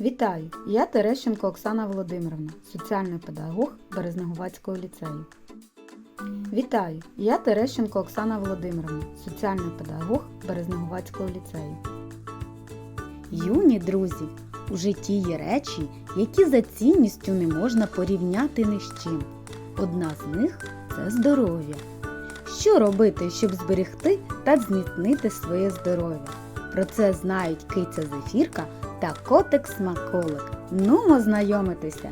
Вітаю! Я Терещенко Оксана Володимировна, соціальний педагог Березнегувацького ліцею. Вітаю! Я Терещенко Оксана Володимировна, соціальний педагог Березнегувацького ліцею. Юні друзі, у житті є речі, які за цінністю не можна порівняти ні з чим. Одна з них це здоров'я. Що робити, щоб зберегти та зміцнити своє здоров'я? Про це знають киця Зефірка та котик Смаколик. Нумо знайомитися.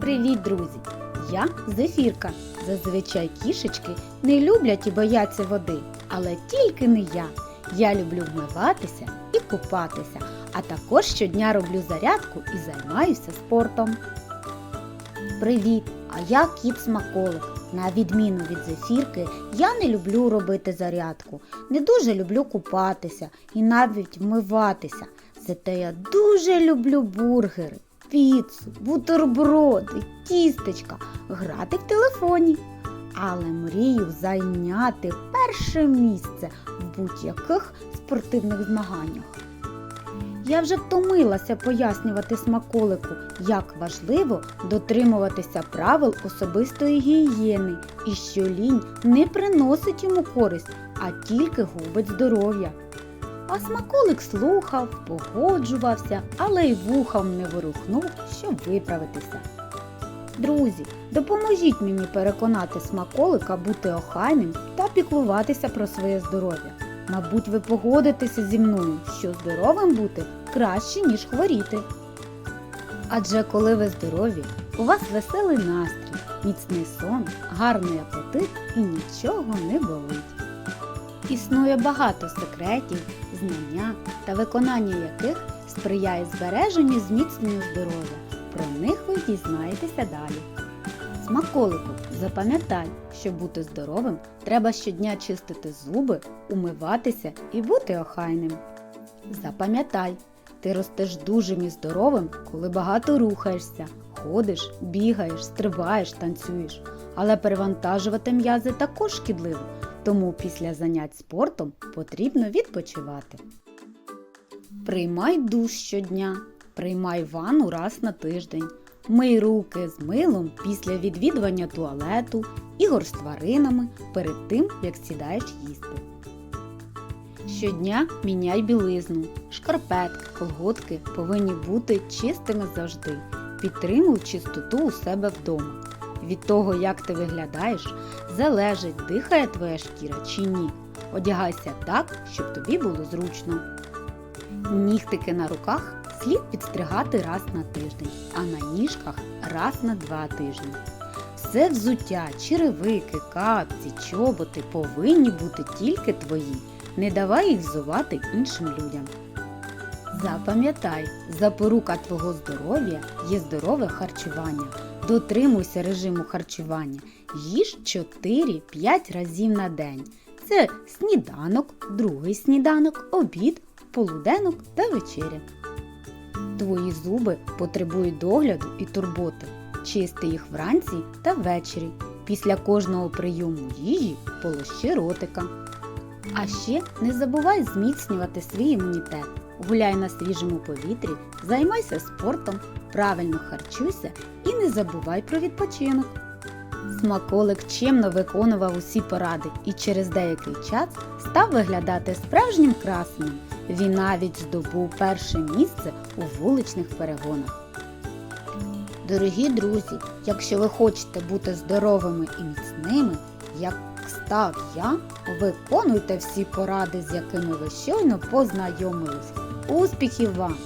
Привіт, друзі! Я Зефірка. Зазвичай кішечки не люблять і бояться води, але тільки не я. Я люблю вмиватися і купатися, а також щодня роблю зарядку і займаюся спортом. Привіт! А я кіт смаколик. На відміну від зефірки, я не люблю робити зарядку, не дуже люблю купатися і навіть вмиватися. Зате я дуже люблю бургери, піцу, бутерброди, тістечка, грати в телефоні. Але мрію зайняти перше місце в будь-яких спортивних змаганнях. Я вже втомилася пояснювати смаколику, як важливо дотримуватися правил особистої гігієни і що лінь не приносить йому користь, а тільки губить здоров'я. А смаколик слухав, погоджувався, але й вухом не ворухнув, щоб виправитися. Друзі, допоможіть мені переконати смаколика бути охайним та піклуватися про своє здоров'я. Мабуть, ви погодитеся зі мною, що здоровим бути краще, ніж хворіти. Адже коли ви здорові, у вас веселий настрій, міцний сон, гарний апетит і нічого не болить. Існує багато секретів, знання та виконання яких сприяє збереженню зміцненню здоров'я. Про них ви дізнаєтеся далі. Смаколику, запам'ятай, щоб бути здоровим, треба щодня чистити зуби, умиватися і бути охайним. Запам'ятай, ти ростеш дужим і здоровим, коли багато рухаєшся, ходиш, бігаєш, стрибаєш, танцюєш. Але перевантажувати м'язи також шкідливо, тому після занять спортом потрібно відпочивати. Приймай душ щодня, приймай ванну раз на тиждень. Мий руки з милом після відвідування туалету, ігор з тваринами перед тим, як сідаєш їсти. Щодня міняй білизну. Шкарпетки, колготки повинні бути чистими завжди. Підтримуй чистоту у себе вдома. Від того, як ти виглядаєш, залежить, дихає твоя шкіра чи ні. Одягайся так, щоб тобі було зручно. Нігтики на руках слід підстригати раз на тиждень, а на ніжках раз на два тижні. Все взуття, черевики, капці, чоботи повинні бути тільки твої. Не давай їх взувати іншим людям. Запам'ятай, запорука твого здоров'я є здорове харчування. Дотримуйся режиму харчування. Їж 4-5 разів на день. Це сніданок, другий сніданок, обід, полуденок та вечеря. Твої зуби потребують догляду і турботи. Чисти їх вранці та ввечері. Після кожного прийому їжі полощи ротика. А ще не забувай зміцнювати свій імунітет. Гуляй на свіжому повітрі, займайся спортом, правильно харчуйся і не забувай про відпочинок. Смаколик чемно виконував усі поради і через деякий час став виглядати справжнім красеним. Він навіть здобув перше місце у вуличних перегонах. Дорогі друзі, якщо ви хочете бути здоровими і міцними, як став я, виконуйте всі поради, з якими ви щойно познайомились. Успіхів вам!